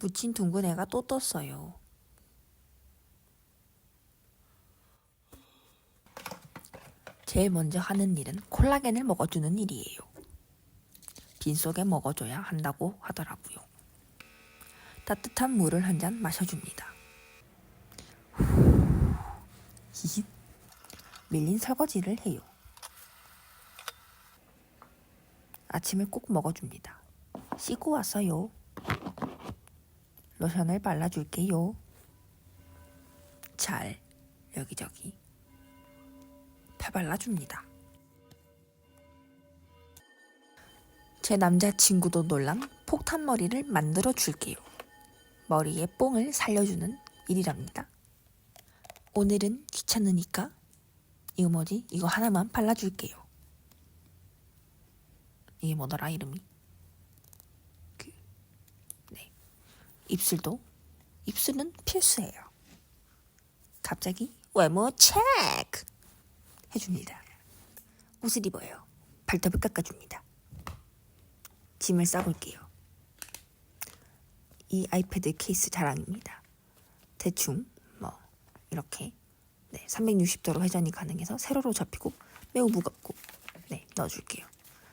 묻힌 둥근 애가 또 떴어요. 제일 먼저 하는 일은 콜라겐을 먹어주는 일이에요. 빈속에 먹어줘야 한다고 하더라고요. 따뜻한 물을 한 잔 마셔줍니다. 히히. 밀린 설거지를 해요. 아침을 꼭 먹어줍니다. 씻고 왔어요. 로션을 발라줄게요. 잘 여기저기 다 발라줍니다. 제 남자친구도 놀란 폭탄 머리를 만들어 줄게요. 머리에 뽕을 살려주는 일이랍니다. 오늘은 귀찮으니까 이거 뭐지? 이거 하나만 발라줄게요. 이게 뭐더라 이름이? 그, 네. 입술도 입술은 필수예요. 갑자기 외모 체크 해줍니다. 옷을 입어요. 발톱을 깎아줍니다. 짐을 싸볼게요. 이 아이패드 케이스 자랑입니다. 대충 뭐 이렇게 네, 360도로 회전이 가능해서 세로로 접히고 매우 무겁고 네, 넣어줄게요.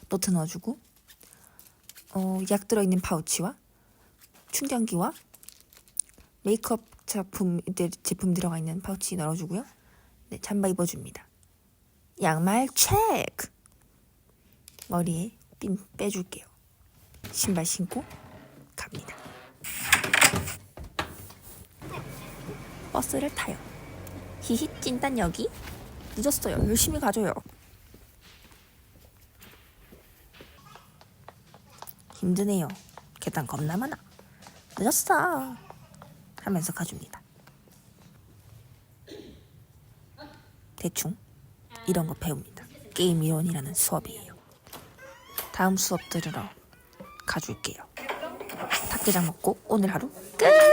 노트 넣어주고 어, 약 들어있는 파우치와 충전기와 메이크업 작품 제품 들어가 있는 파우치 넣어주고요. 네, 잠바 입어줍니다. 양말 체크. 머리에 핀 빼줄게요. 신발 신고 갑니다. 버스를 타요. 히히 찐딴 여기 늦었어요. 열심히 가줘요. 힘드네요. 계단 겁나 많아. 늦었어. 하면서 가줍니다. 대충 이런 거 배웁니다. 게임 이론이라는 수업이에요. 다음 수업 들으러 가줄게요. 닭게장 먹고 오늘 하루 끝!